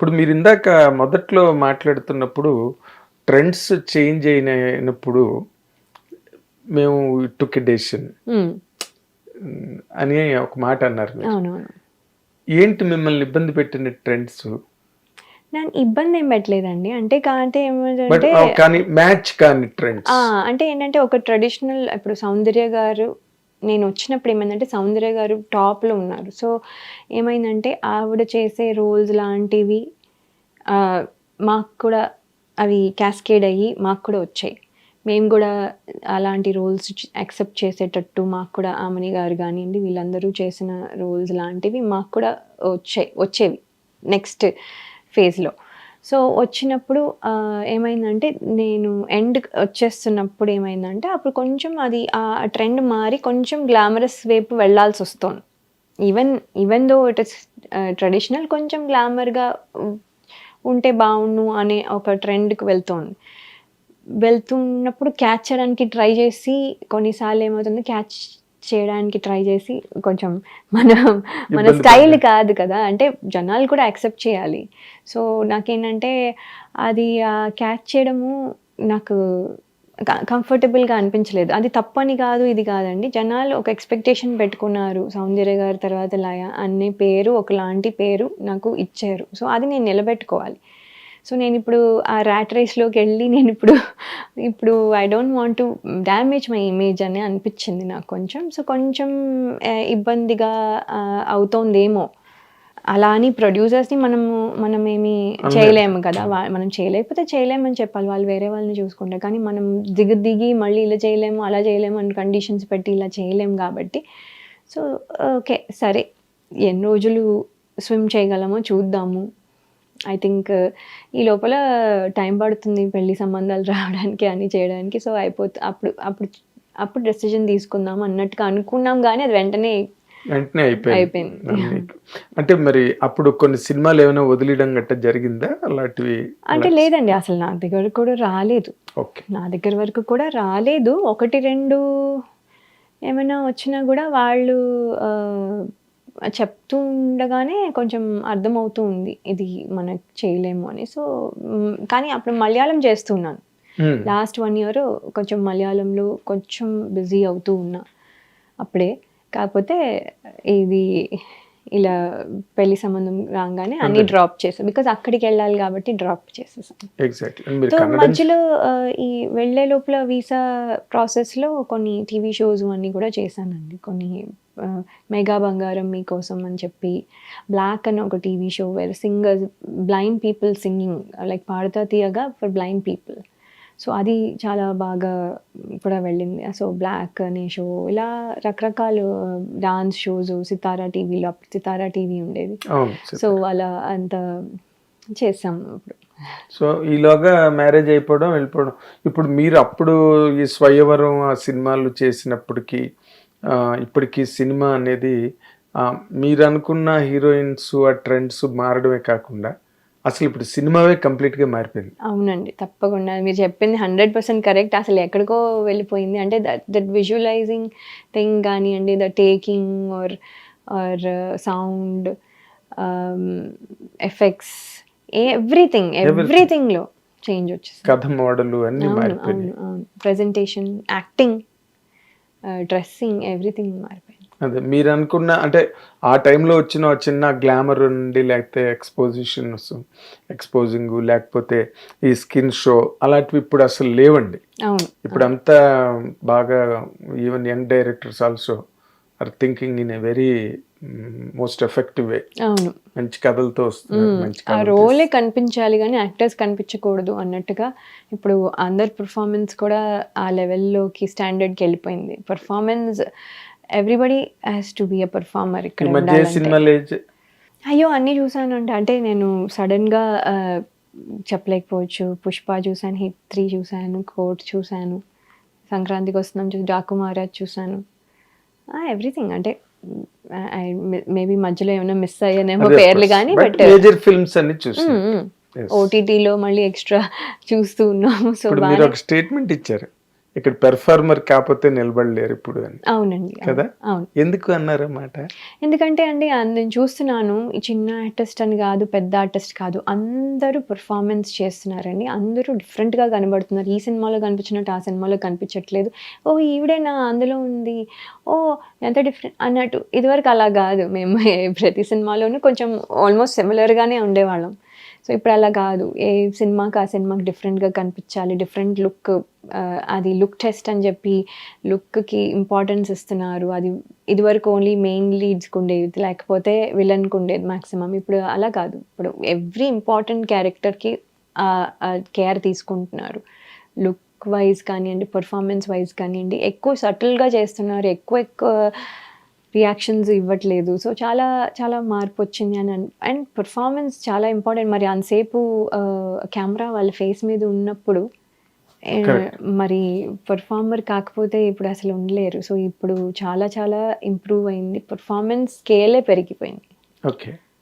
ఇప్పుడు మీరు ఇందాక మొదట్లో మాట్లాడుతున్నప్పుడు ట్రెండ్స్ చేంజ్ అయినప్పుడు మేము టుక్ డెసిషన్ ఉమ్, అని ఒక మాట అన్నారు ఏంటి మిమ్మల్ని ఇబ్బంది పెట్టిన ట్రెండ్స్? నాకు ఇబ్బంది ఏం పెట్టలేదండి. అంటే కాంటే ఏమంటే కానీ మ్యాచ్ కాని ట్రెండ్స్. అంటే ఏంటంటే ఒక ట్రెడిషనల్ ఇప్పుడు సౌందర్య గారు నేను వచ్చినప్పుడు ఏమైందంటే సౌందర్య గారు టాప్లో ఉన్నారు. సో ఏమైందంటే ఆవిడ చేసే రోల్స్ లాంటివి మాకు కూడా అవి క్యాస్కేడ్ అయ్యి మాకు కూడా వచ్చాయి. మేము కూడా అలాంటి రోల్స్ యాక్సెప్ట్ చేసేటట్టు మాకు కూడా ఆమని గారు కానివ్వండి వీళ్ళందరూ చేసిన రోల్స్ లాంటివి మాకు కూడా వచ్చాయి వచ్చేవి నెక్స్ట్ ఫేజ్లో సో వచ్చినప్పుడు ఏమైందంటే నేను ఎండ్ వచ్చేస్తున్నప్పుడు ఏమైందంటే అప్పుడు కొంచెం అది ఆ ట్రెండ్ మారి కొంచెం గ్లామరస్ వైపు వెళ్ళాల్సి వస్తుంది. Even even though it is traditional కొంచెం గ్లామర్గా ఉంటే బాగుండు అనే ఒక ట్రెండ్కి వెళ్తోంది. వెళ్తున్నప్పుడు క్యాచ్ చేయడానికి ట్రై చేసి కొన్నిసార్లు ఏమవుతుంది క్యాచ్ చేయడానికి ట్రై చేసి కొంచెం మన మన స్టైల్. కాదు కదా. అంటే జనాలు కూడా యాక్సెప్ట్ చేయాలి. సో నాకేంటంటే అది క్యాచ్ చేయడము నాకు కంఫర్టబుల్గా అనిపించలేదు. అది తప్పని కాదు ఇది కాదండి. జనాలు ఒక ఎక్స్పెక్టేషన్ పెట్టుకున్నారు. సౌందర్య గారి తర్వాత లయ అనే పేరు ఒకలాంటి పేరు నాకు ఇచ్చారు. సో అది నేను నిలబెట్టుకోవాలి. సో నేను ఇప్పుడు ఆ ర్యాట్ రేస్లోకి వెళ్ళి నేను ఇప్పుడు ఇప్పుడు I don't want to damage my image అని అనిపించింది నాకు కొంచెం. సో కొంచెం ఇబ్బందిగా అవుతోందేమో. అలా అని ప్రొడ్యూసర్స్ని మనము మనం ఏమి చేయలేము కదా. మనం చేయలేకపోతే చేయలేమని చెప్పాలి. వాళ్ళు వేరే వాళ్ళని చూసుకుంటారు. కానీ మనం దిగి దిగి మళ్ళీ ఇలా చేయలేము అలా చేయలేము అని కండిషన్స్ పెట్టి ఇలా చేయలేము కాబట్టి. సో ఓకే సరే. ఎన్ని రోజులు స్విమ్ చేయగలమో చూద్దాము. ఐ థింక్ ఈ లోపల టైం పడుతుంది పెళ్ళి సంబంధాలు రావడానికి అని చేయడానికి. సో అయిపోతు అప్పుడు అప్పుడు అప్పుడు డెసిజన్ తీసుకుందాం అన్నట్టుగా అనుకున్నాం కానీ అది వెంటనే వెంటనే అయిపోయింది. అంటే మరి అప్పుడు కొన్ని సినిమాలు ఏమైనా వదిలేయడం గట్ట జరిగిందా? అలాంటివి అంటే లేదండి అసలు నా దగ్గర కూడా రాలేదు. నా దగ్గర వరకు కూడా రాలేదు. ఒకటి రెండు ఏమైనా వచ్చినా కూడా వాళ్ళు చెప్తూ ఉండగానే కొంచెం అర్థమవుతూ ఉంది ఇది మనకు చేయలేము అని. సో కానీ అప్పుడు మలయాళం చేస్తున్నాను. లాస్ట్ వన్ ఇయర్ కొంచెం మలయాళంలో కొంచెం బిజీ అవుతూ ఉన్నా అప్పుడే. కాకపోతే ఇది ఇలా పెళ్ళి సంబంధం రాగానే అన్ని డ్రాప్ చేసాను బికాజ్ అక్కడికి వెళ్ళాలి కాబట్టి డ్రాప్ మీరు సో మధ్యలో ఈ వెళ్ళే లోపల వీసా ప్రాసెస్లో కొన్ని టీవీ షోస్ అన్నీ కూడా చేశానండి. కొన్ని మెగా బంగారం మీకోసం అని చెప్పి బ్లాక్ అని ఒక TV show where singers blind people singing like Padutha Theeyaga for blind people so అది చాలా బాగా కూడా వెళ్ళింది. సో బ్లాక్ అనే షో ఇలా రకరకాల డాన్స్ షోస్ సితారా టీవీలో అప్పుడు సితారా టీవీ ఉండేది. సో అలా అంత చేసాం ఇప్పుడు సో ఈలోగా మ్యారేజ్ అయిపోవడం వెళ్ళిపోవడం. ఇప్పుడు మీరు అప్పుడు ఈ స్వయవరం ఆ సినిమాలు చేసినప్పటికీ ఇప్పటికీ సినిమా అనేది మీరు అనుకున్న హీరోయిన్స్ ఆ ట్రెండ్స్ మారడమే కాకుండా అసలు ఇప్పుడు సినిమావే కంప్లీట్గా మారిపోయింది. అవునండి తప్పకుండా. మీరు చెప్పింది హండ్రెడ్ పర్సెంట్ కరెక్ట్. అసలు ఎక్కడికో వెళ్ళిపోయింది. అంటే దట్ దట్ విజువలైజింగ్ థింగ్ కానివ్వండి the taking R R sound effects everything ఎవ్రీథింగ్లో change వచ్చేసింది. కథ మోడలు అన్నీ అవును ప్రజెంటేషన్ యాక్టింగ్ డ్రెస్సింగ్ ఎవ్రీథింగ్ మారిపోయింది. అదే మీరు అనుకున్న అంటే ఆ టైంలో వచ్చిన చిన్న గ్లామర్ ఉండి లేకపోతే ఎక్స్పోజిషన్స్ ఎక్స్పోజింగ్ లేకపోతే ఈ స్కిన్ షో అలాంటివి ఇప్పుడు అసలు లేవండి. ఇప్పుడు అంతా బాగా even young directors also are thinking in a very most effective way అవును. మంచి కథలతో ఆ రోలే కనిపించాలి కానీ యాక్టర్స్ కనిపించకూడదు అన్నట్టుగా ఇప్పుడు అందరి పర్ఫార్మెన్స్ కూడా ఆ లెవెల్లోకి స్టాండర్డ్కి వెళ్ళిపోయింది. Performance everybody has to be a performer ఇక్కడ అయ్యో అన్నీ చూసాను అంటే అంటే నేను సడన్గా చెప్పలేకపోవచ్చు. పుష్ప చూశాను హిట్ త్రీ చూశాను కోట్ చూశాను సంక్రాంతికి వస్తున్నాం చూసి డాకు మహారాజ్ చూశాను ఎవ్రీథింగ్ అంటే మేబీ మధ్యలో ఏమైనా మిస్ అయ్యానేమో పేర్లు. కానీ బట్ మేజర్ ఫిల్మ్స్ అన్ని చూసాను. ఓటీటీలో మళ్ళీ ఎక్స్ట్రా చూస్తూ ఉన్నాము సో మీరు ఒక స్టేట్మెంట్ ఇచ్చారు ఇక్కడ పెర్ఫార్మర్ కాకపోతే నిలబడలేరు ఇప్పుడు అని. అవునండి అవును. కదా? అవును. ఎందుకు అన్నారన్నమాట ఎందుకంటే అండి నేను చూస్తున్నాను ఈ చిన్న ఆర్టిస్ట్ అని కాదు పెద్ద ఆర్టిస్ట్ కాదు అందరూ పర్ఫార్మెన్స్ చేస్తున్నారండి. అందరూ డిఫరెంట్గా కనబడుతున్నారు. ఈ సినిమాలో కనిపించినట్టు ఆ సినిమాలో కనిపించట్లేదు. ఓ ఈవిడేనా? అందులో ఉంది. ఓ ఎంత డిఫరెంట్ అన్నట్టు. ఇదివరకు అలా కాదు. మేము ప్రతి సినిమాలోనూ కొంచెం ఆల్మోస్ట్ సిమిలర్గానే ఉండేవాళ్ళం. సో ఇప్పుడు అలా కాదు. ఏ సినిమాకి ఆ సినిమాకి డిఫరెంట్గా కనిపించాలి. డిఫరెంట్ లుక్ అది లుక్ టెస్ట్ అని చెప్పి లుక్కి ఇంపార్టెన్స్ ఇస్తున్నారు. అది ఇదివరకు ఓన్లీ మెయిన్ లీడ్స్కి ఉండేది. లేకపోతే విలన్కి ఉండేది మ్యాక్సిమం ఇప్పుడు అలా కాదు. ఇప్పుడు ఎవ్రీ ఇంపార్టెంట్ క్యారెక్టర్కి కేర్ తీసుకుంటున్నారు. లుక్ వైజ్ కానివ్వండి పర్ఫార్మెన్స్ వైజ్ కానివ్వండి ఎక్కువ సటిల్గా చేస్తున్నారు. ఎక్కువ ఎక్కువ రియాక్షన్స్ ఇవ్వట్లేదు. సో చాలా చాలా మార్పు వచ్చింది అని అండ్ పర్ఫార్మెన్స్ చాలా ఇంపార్టెంట్ మరి అంతసేపు కెమెరా వాళ్ళ ఫేస్ మీద ఉన్నప్పుడు మరి పర్ఫార్మర్ కాకపోతే ఇప్పుడు అసలు ఉండలేరు. సో ఇప్పుడు చాలా చాలా ఇంప్రూవ్ అయింది. పర్ఫార్మెన్స్ స్కేలే పెరిగిపోయింది. ఓకే